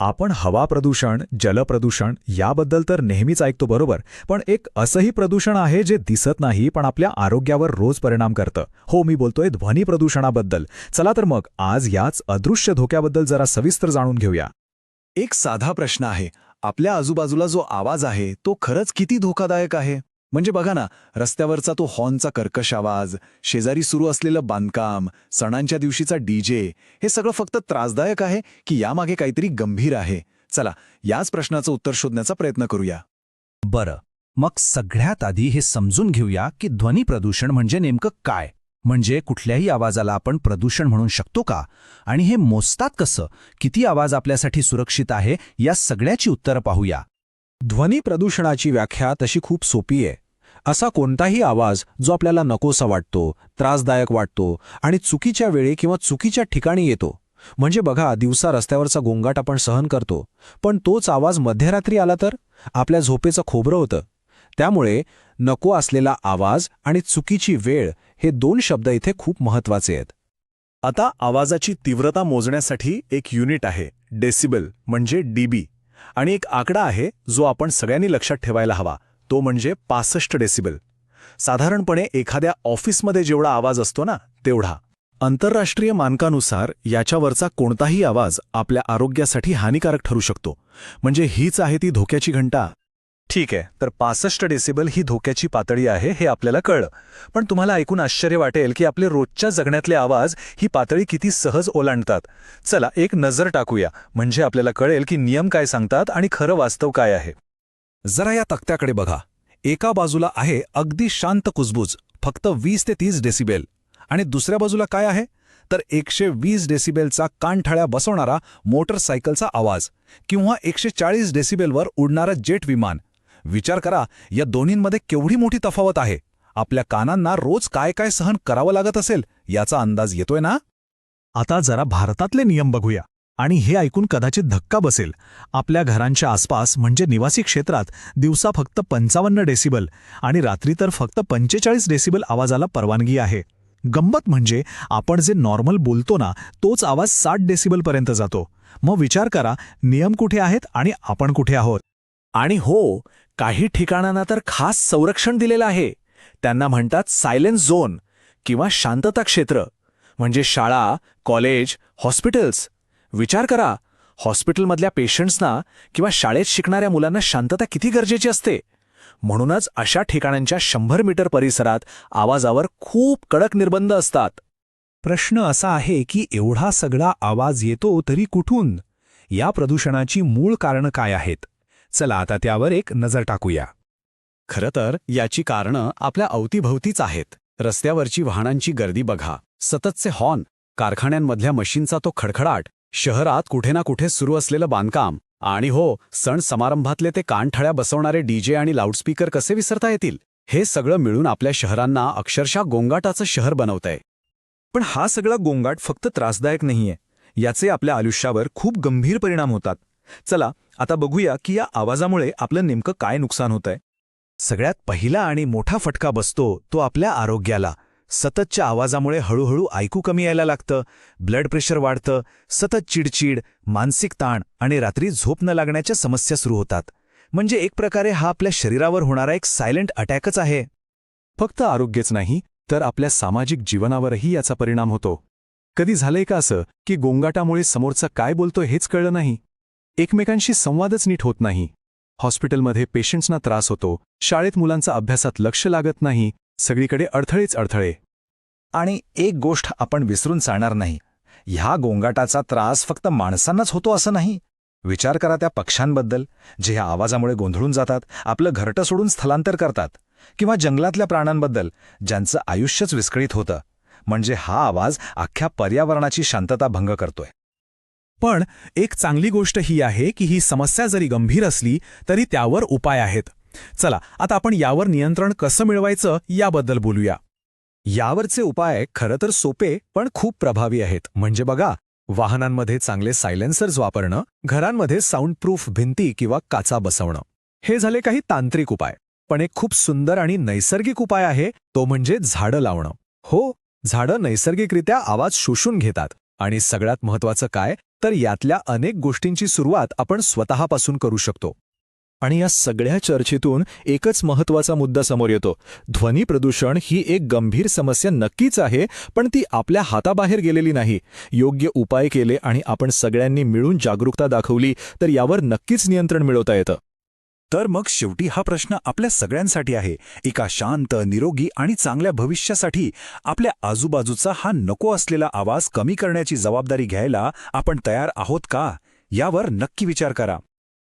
आपण हवा प्रदूषण जलप्रदूषण याबद्दल तर नेहमीच ऐकतो बरोबर पण एक असंही प्रदूषण आहे जे दिसत नाही पण आपल्या आरोग्यावर रोज परिणाम करतं. हो मी बोलतोय ध्वनी प्रदूषणाबद्दल. चला तर मग आज याच अदृश्य धोक्याबद्दल जरा सविस्तर जाणून घेऊया. एक साधा प्रश्न आहे. आपल्या आजूबाजूला जो आवाज आहे तो खरंच किती धोकादायक आहे? म्हणजे बघा ना रस्त्यावरचा तो हॉर्नचा कर्कश आवाज शेजारी सुरू असलेलं बांधकाम सणांच्या दिवशीचा डीजे हे सगळं फक्त त्रासदायक आहे की यामागे काहीतरी गंभीर आहे? चला याच प्रश्नाचं उत्तर शोधण्याचा प्रयत्न करूया. बरं मग सगळ्यात आधी हे समजून घेऊया की ध्वनी प्रदूषण म्हणजे नेमकं काय? म्हणजे कुठल्याही आवाजाला आपण प्रदूषण म्हणू शकतो का? आणि हे मोजतात कसं? किती आवाज आपल्यासाठी सुरक्षित आहे? या सगळ्याची उत्तरं पाहूया. ध्वनी प्रदूषणाची व्याख्या तशी खूप सोपी आहे. असा कोणताही आवाज जो आपल्याला नकोसा वाटतो त्रासदायक वाटतो आणि चुकीच्या वेळी किंवा चुकीच्या ठिकाणी येतो. म्हणजे बघा दिवसा रस्त्यावरचा गोंगाट आपण सहन करतो. पण तोच आवाज मध्यरात्री आला तर? आपल्या झोपेचं खोबरं होतं. त्यामुळे नको असलेला आवाज आणि चुकीची वेळ हे दोन शब्द इथे खूप महत्त्वाचे आहेत. आता आवाजाची तीव्रता मोजण्यासाठी एक युनिट आहे डेसिबल म्हणजे डीबी. आणि एक आकडा आहे जो आपण सगळ्यांनी लक्षात ठेवायला हवा. तो म्हणजे पासष्ट डेसिबल. साधारणपणे एखाद्या ऑफिसमध्ये जेवढा आवाज असतो ना तेवढा. आंतरराष्ट्रीय मानकानुसार याच्यावरचा कोणताही आवाज आपल्या आरोग्यासाठी हानिकारक ठरू शकतो. म्हणजे हीच आहे ती धोक्याची घंटा. ठीक आहे तर पासष्ट डेसिबल ही धोक्याची पातळी आहे हे आपल्याला कळलं. पण तुम्हाला ऐकून आश्चर्य वाटेल की आपले रोजच्या जगण्यातले आवाज ही पातळी किती सहज ओलांडतात. चला एक नजर टाकूया. म्हणजे आपल्याला कळेल की नियम काय सांगतात आणि खरं वास्तव काय आहे. जरा या तक्त्याकडे बघा. एका बाजूला आहे अगदी शांत कुजबूज फक्त वीस ते तीस डेसिबेल. आणि दुसऱ्या बाजूला काय आहे? तर एकशे वीस डेसिबेलचा कानठळ्या बसवणारा मोटरसायकलचा आवाज किंवा एकशे चाळीस डेसिबेलवर उडणारं जेट विमान. विचार करा या दोन्हींमध्ये केवढी मोठी तफावत आहे? आपल्या कानांना रोज काय काय सहन करावं लागत असेल याचा अंदाज येतोय ना? आता जरा भारतातले नियम बघूया. आणि हे ऐकून कदाचित धक्का बसेल. आपल्या घरांच्या आसपास म्हणजे निवासी क्षेत्रात दिवसा फक्त पंचावन्न डेसिबल आणि रात्री तर फक्त पंचेचाळीस डेसिबल आवाजाला परवानगी आहे. गंमत म्हणजे आपण जे नॉर्मल बोलतो ना तोच आवाज साठ डेसिबलपर्यंत जातो. मग विचार करा नियम कुठे आहेत आणि आपण कुठे आहोत? आणि हो काही ठिकाणांना तर खास संरक्षण दिलेलं आहे. त्यांना म्हणतात सायलेन्स झोन किंवा शांतता क्षेत्र. म्हणजे शाळा कॉलेज हॉस्पिटल्स विचार करा. हॉस्पिटलमधल्या पेशंट्सना किंवा शाळेत शिकणाऱ्या मुलांना शांतता किती गरजेची असते? म्हणूनच अशा ठिकाणांच्या शंभर मीटर परिसरात आवाजावर खूप कडक निर्बंध असतात. प्रश्न असा आहे की एवढा सगळा आवाज येतो तरी कुठून? या प्रदूषणाची मूळ कारणं काय आहेत? चला आता त्यावर एक नजर टाकूया. खरं तर याची कारणं आपल्या अवतीभवतीच आहेत. रस्त्यावरची वाहनांची गर्दी बघा. सततचे हॉर्न. कारखान्यांमधल्या मशीनचा तो खडखडाट. शहरात कुठे ना कुठे सुरू असलेलं बांधकाम. आणि हो सण समारंभातले ते कानठळ्या बसवणारे डीजे आणि लाऊडस्पीकर कसे विसरता येतील? हे सगळं मिळून आपल्या शहरांना अक्षरशः गोंगाटाचं शहर बनवतंय. पण हा सगळा गोंगाट फक्त त्रासदायक नाहीये. याचे आपल्या आयुष्यावर खूप गंभीर परिणाम होतात. चला आता बघूया की या आवाजामुळे आपलं नेमकं काय नुकसान होतंय. सगळ्यात पहिला आणि मोठा फटका बसतो तो आपल्या आरोग्याला. सततच्या आवाजामुळे हळूहळू ऐकू कमी यायला लागतं ब्लड प्रेशर वाढतं सतत चिडचिड मानसिक ताण आणि रात्री झोप न लागण्याच्या समस्या सुरू होतात. म्हणजे एक प्रकारे हा आपल्या शरीरावर होणारा एक सायलेंट अटॅकच आहे. फक्त आरोग्यच नाही तर आपल्या सामाजिक जीवनावरही याचा परिणाम होतो. कधी झालंय का असं की गोंगाटामुळे समोरचा काय बोलतो हेच कळलं नाही? एकमेकांशी संवादच नीट होत नाही. हॉस्पिटलमध्ये पेशंट्सना त्रास होतो शाळेत मुलांचा अभ्यासात लक्ष लागत नाही सगळीकडे अडथळेच अडथळे. आणि एक गोष्ट आपण विसरून चालणार नाही ह्या गोंगाटाचा त्रास फक्त माणसांनाच होतो असं नाही. विचार करा त्या पक्ष्यांबद्दल जे ह्या आवाजामुळे गोंधळून जातात आपलं घरटं सोडून स्थलांतर करतात किंवा जंगलातल्या प्राण्यांबद्दल ज्यांचं आयुष्यच विस्कळीत होतं. म्हणजे हा आवाज अख्ख्या पर्यावरणाची शांतता भंग करतोय. पण एक चांगली गोष्ट ही आहे की ही समस्या जरी गंभीर असली तरी त्यावर उपाय आहेत. चला आता आपण यावर नियंत्रण कसं मिळवायचं याबद्दल बोलूया. यावरचे उपाय खरं तर सोपे पण खूप प्रभावी आहेत. म्हणजे बघा वाहनांमध्ये चांगले सायलेन्सर्स वापरणं घरांमध्ये साऊंडप्रूफ भिंती किंवा काचा बसवणं. हे झाले काही तांत्रिक उपाय. पण एक खूप सुंदर आणि नैसर्गिक उपाय आहे तो म्हणजे झाडं लावणं. हो झाडं नैसर्गिकरित्या आवाज शोषून घेतात. आणि सगळ्यात महत्वाचं काय तर तर यातल्या अनेक गोष्टींची सुरुवात आपण स्वतःपासून करू शकतो. आणि या सगळ्या चर्चेतून एकच महत्त्वाचा मुद्दा समोर येतो. ध्वनी प्रदूषण ही एक गंभीर समस्या नक्कीच आहे पण ती आपल्या हाताबाहेर गेलेली नाही. योग्य उपाय केले आणि आपण सगळ्यांनी मिळून जागरूकता दाखवली तर यावर नक्कीच नियंत्रण मिळवता येतं. तर मग शेवटी हा प्रश्न आपल्या सगळ्यांसाठी आहे. एका शांत निरोगी आणि चांगल्या भविष्यासाठी आपल्या आजूबाजूचा हा नको असलेला आवाज कमी करण्याची जबाबदारी घ्यायला आपण तयार आहोत का? यावर नक्की विचार करा.